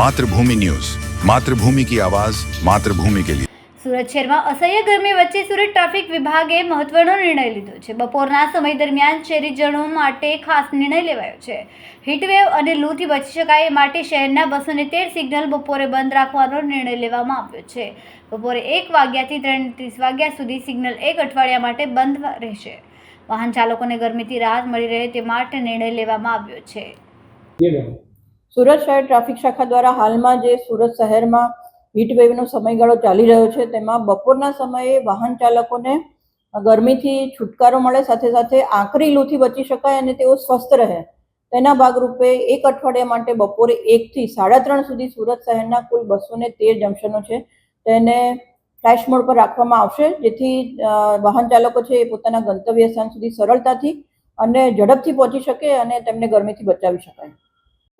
Mathrubhumi news. Mathrubhumi કી આવાજ માતૃભૂમિ કે લીએ સુરત શહેરમાં અસહ્ય ગરમી વચ્ચે સુરત ટ્રાફિક વિભાગે મહત્વનો નિર્ણય લીધો છે. બપોરના સમય દરમિયાન શહેરીજનો માટે ખાસ નિર્ણય લેવાયો છે. હીટવેવ અને લૂથી બચી શકાય માટે શહેરના બસોને તેર સિગ્નલ બપોરે બંધ રાખવાનો નિર્ણય લેવામાં આવ્યો છે. બપોરે એક વાગ્યાથી ત્રણ ત્રીસ વાગ્યા સુધી સિગ્નલ એક અઠવાડિયા માટે બંધ રહેશે. વાહન ચાલકોને ગરમીથી રાહત મળી રહે તે માટે નિર્ણય લેવામાં આવ્યો છે. સુરત શહેર ટ્રાફિક શાખા દ્વારા હાલમાં જે સુરત શહેરમાં હીટવેવનો સમયગાળો ચાલી રહ્યો છે, તેમાં બપોરના સમયે વાહન ચાલકોને ગરમીથી છુટકારો મળે, સાથે સાથે આકરી લૂથી બચી શકાય અને તેઓ સ્વસ્થ રહે. તેના ભાગરૂપે એક અઠવાડિયા માટે બપોરે એકથી સાડા ત્રણ સુધી સુરત શહેરના કુલ બસો ને તેર જંકશનો છે, તેને ફ્લેશ મોડ પર રાખવામાં આવશે, જેથી વાહન ચાલકો છે એ પોતાના ગંતવ્ય સ્થાન સુધી સરળતાથી અને ઝડપથી પહોંચી શકે અને તેમને ગરમીથી બચાવી શકાય.